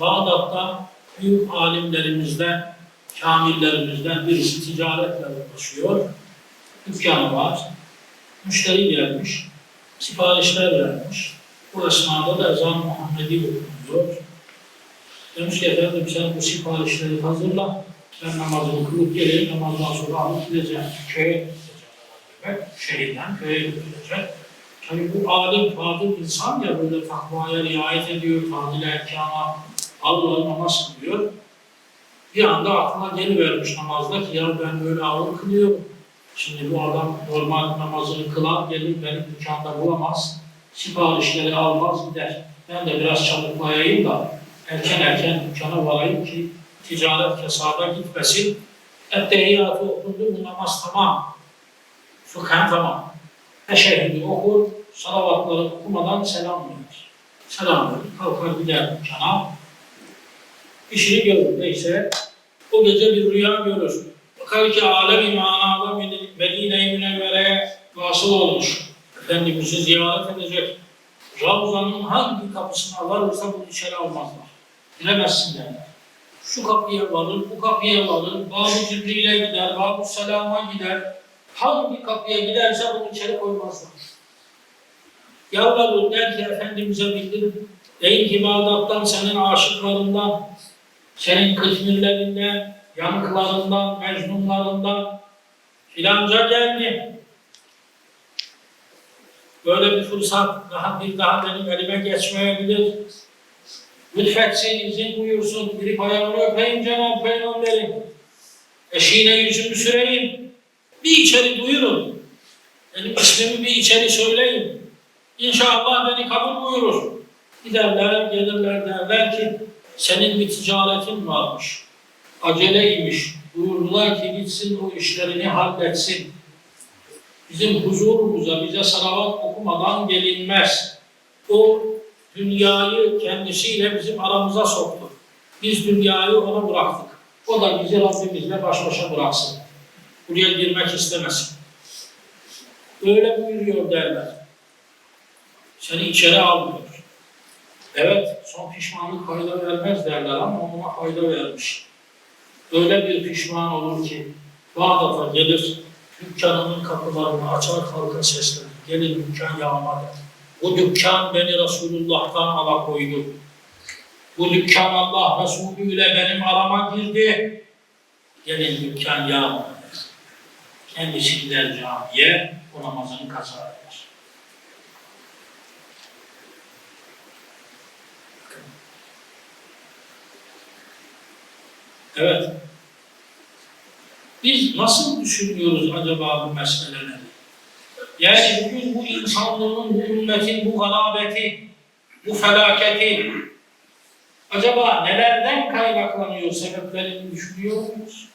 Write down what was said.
Bağdat'ta büyük alimlerimizden, kamillerimizden birisi ticaretle uğraşıyor. Dükkanı var. Müşteri gelmiş. Siparişler vermiş. Bu esnada da ezan Muhammedi okunuyor. Demiş ki efendim sen bu siparişleri hazırla. Ben namazımı kılıp geleyim. Namazdan sonra alıp gideceğim. Köye gideceğim. Şehirden köye götürecek. Tabii bu alim, fadıl insan ya böyle takvaya riayet ediyor, tadil erkana, Allah'ın namaz kılıyor. Bir anda aklına gelivermiş namazda ki ya ben böyle ağır kılıyorum. Şimdi bu adam normal namazını kılar, gelir benim dükkanda bulamaz, siparişleri almaz gider. Ben de biraz çabuklayayım da erken erken dükkana varayım ki ticaret kesada gitmesin. Ettehiyyatı okundu, bu namaz tamam. Fıkhen tamam. Teşehhüdü okur, salavatları okumadan selam verir. Selam verir, kalkar gider dükkana. İşini görür neyse. O gece bir rüya görür. Bakar ki alem-i manada Medine-i Münevvere'ye vasıl olmuş. Efendimiz'i ziyaret edecek. Ravza'nın hangi kapısına varırsa bunu içeri almazlar. Giremezsin derler. Şu kapıya varır, bu kapıya varır, Bab-ı Cibril'e gider, Bab-ı Selam'a gider. Hangi kapıya giderse bunu içeri koymazlar. Yalvarır der ki Efendimiz'e bildirin. Deyin ki Bağdat'tan senin aşıklarından, senin kıtmirlerinden, yankılarından, mecnunlarından filanca geldi. Böyle bir fırsat daha bir daha benim elime geçmeyebilir. Lütfetsin, izin buyursun, bir ayağını öpeyim Cenab-ı Peygamber'im. Eşiğine yüzümü süreyim. Bir içeri duyurun. Benim ismimi bir içeri söyleyin. İnşallah beni kabul buyurur. Giderler, gelirler derler ki senin bir ticaretin varmış. Aceleymiş. Buyurdular ki gitsin o işlerini halletsin. Bizim huzurumuza, bize salavat okumadan gelinmez. O dünyayı kendisiyle bizim aramıza soktu. Biz dünyayı ona bıraktık. O da bizi Rabbimizle baş başa bıraksın. Buraya girmek istemesin. Öyle buyuruyor derler. Seni içeri almıyor. Evet, son pişmanlık fayda vermez derler ama ona fayda vermiş. Öyle bir pişman olur ki Bağdat'a gelir, dükkanının kapılarını açar halka seslenir. Gelin dükkan yağma der. Bu dükkan beni Resulullah'tan alakoydu. Bu dükkan Allah Resulü ile benim arama girdi. Gelin dükkan yağma der. Kendisi gider camiye, o namazını kaza eder. Evet. Biz nasıl düşünüyoruz acaba bu meseleleri? Yani bugün bu insanlığın, bu ümmetin bu galabeti, bu felaketi acaba nelerden kaynaklanıyor sebeplerini düşünüyor muyuz?